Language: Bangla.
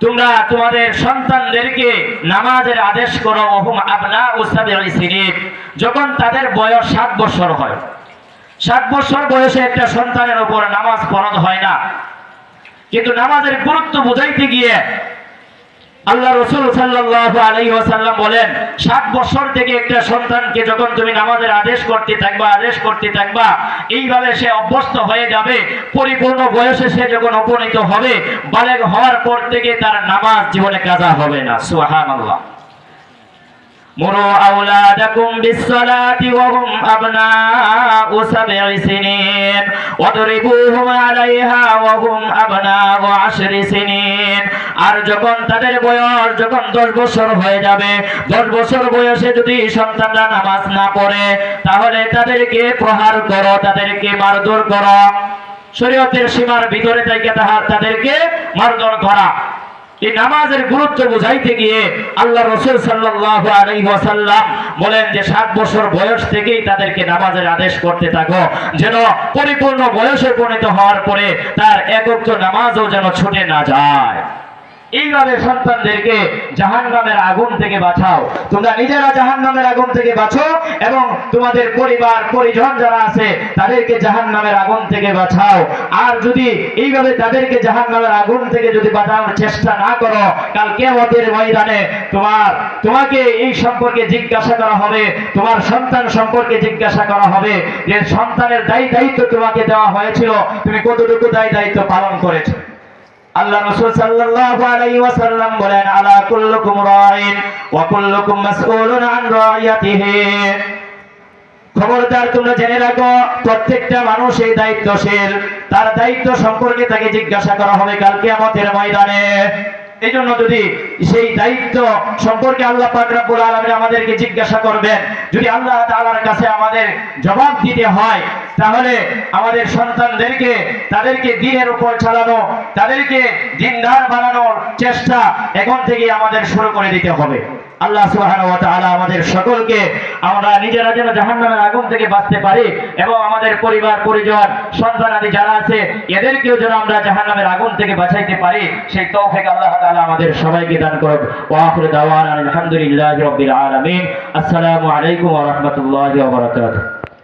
তোমরা তোমাদের সন্তানদেরকে নামাজের আদেশ করো ওহুম সাব'i সিনিন। যখন তাদের বয়স সাত বছর হয়, সাত বছর বয়সে একটা সন্তানের উপর নামাজ ফরজ হয় না। কিন্তু নামাজের গুরুত্ব বুঝাইতে গিয়ে আল্লাহ রসুল সাল্লাহ বলেন, সাত বছর থেকে একটা সন্তানকে যখন তুমি নামাজের আদেশ করতে থাকবা, আদেশ করতে থাকবা, এইভাবে সে অভ্যস্ত হয়ে যাবে, পরিপূর্ণ বয়সে সে যখন উপনীত হবে, বালেগ হওয়ার পর থেকে তার নামাজ জীবনে কাজা হবে না। সুহান আল্লাহ مروا أولادكم بالصلاة وهم أبناء سبع سنين واضربوهم عليها وهم أبناء عشر سنين আর যখন তাদের বয়স যখন দশ বছর হয়ে যাবে দশ বছর বয়সে যদি সন্তানরা নামাজ না পড়ে তাহলে তাদেরকে প্রহার করো তাদেরকে মারধর করো শরীয়তের সীমার ভিতরে থেকে তাহার তাদেরকে মারধর করা এই নামাজের গুরুত্ব বুঝাইতে গিয়ে আল্লাহ রসুল সাল্লাহ আলহিহাসাল্লাম বলেন যে সাত বছর বয়স থেকেই তাদেরকে নামাজের আদেশ করতে থাকো। যেন পরিপূর্ণ বয়সে পরিণত হওয়ার পরে তার একত্র নামাজও যেন ছুটে না যায়। এইভাবে সন্তানদেরকে জাহান আগুন থেকে বাঁচাও। তোমরা নিজেরা জাহান আগুন থেকে বাঁচো এবং তোমাদের পরিবার, পরিজন যারা আছে, তাদেরকে জাহান নামের আগুন থেকে বাঁচাও। আর যদি এইভাবে তাদেরকে জাহান আগুন থেকে যদি বাঁচানোর চেষ্টা না করো, কাল কেমতের ময়দানে তোমার, তোমাকে এই সম্পর্কে জিজ্ঞাসা করা হবে, তোমার সন্তান সম্পর্কে জিজ্ঞাসা করা হবে যে সন্তানের দায়ী দায়িত্ব তোমাকে দেওয়া হয়েছিল, তুমি কতটুকু দায়ী দায়িত্ব পালন করেছ? আল্লাহ রাসূল সাল্লাল্লাহু আলাইহি ওয়াসাল্লাম বলেন, আলা কুল্লুকুম রাইন ওয়া কুল্লুকুম মাসউলুন আন রাইয়াতিহি। খবরদার, তোমরা জেনে রাখো, প্রত্যেকটা মানুষ এই দায়িত্বশীল। তার দায়িত্ব সম্পর্কে তাকে জিজ্ঞাসা করা হবে কাল কিয়ামতের ময়দানে। এই জন্য যদি সেই দায়িত্ব সম্পর্কে আল্লাহ পাক রব্বুল আলামিন আমাদেরকে জিজ্ঞাসা করবেন, যদি আল্লাহ তাআলার কাছে আমাদের জবাব দিতে হয় তাহলে আমাদের সন্তানদেরকে, তাদেরকে দিনের উপর চালানো, তাদেরকে দিনদার বানানোর চেষ্টা এখন থেকে আমাদের শুরু করে দিতে হবে। আল্লাহ সুবহানাহু আমাদের সকলকে, আমরা নিজেরা যেন জাহান্নামের আগুন থেকে বাঁচতে পারি এবং আমাদের পরিবার, পরিজন, সন্তান আদি যারা আছে, এদেরকেও যেন আমরা জাহান্নামের আগুন থেকে বাঁচাইতে পারি, সেই তৌফিক আল্লাহ তাআলা আমাদের সবাইকে দান করুন ওয়া দাওয়ানা আলহামদুলিল্লাহি রাব্বিল আলামিন। আসসালামু আলাইকুম ওয়া